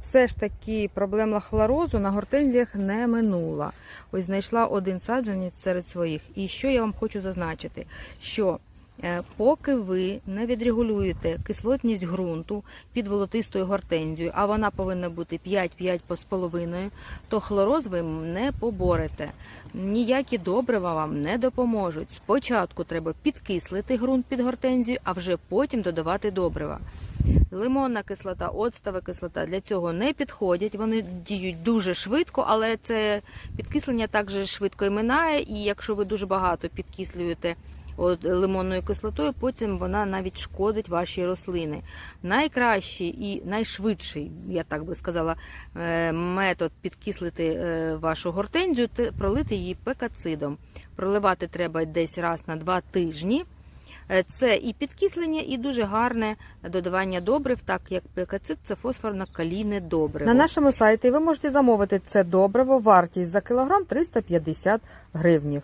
Все ж таки проблема хлорозу на гортензіях не минула. Ось знайшла один саджанець серед своїх. І що я вам хочу зазначити? Що е, поки ви не відрегулюєте кислотність ґрунту під волотистою гортензією, а вона повинна бути 5-5 з половиною, то хлороз ви не поборете. Ніякі добрива вам не допоможуть. Спочатку треба підкислити ґрунт під гортензію, а вже потім додавати добрива. Лимонна кислота, оцтова кислота для цього не підходять. Вони діють дуже швидко, але це підкислення також швидко і минає. І якщо ви дуже багато підкислюєте лимонною кислотою, потім вона навіть шкодить вашій рослини. Найкращий і найшвидший, я так би сказала, е, метод підкислити е, вашу гортензію це пролити її пекацидом. Проливати треба десь раз на два тижні. Е, Це і підкислення, і дуже гарне додавання добрив, так як пекацит це фосфорно-калійне добриво. На нашому сайті ви можете замовити це добриво, вартість за кілограм 350 гривнів.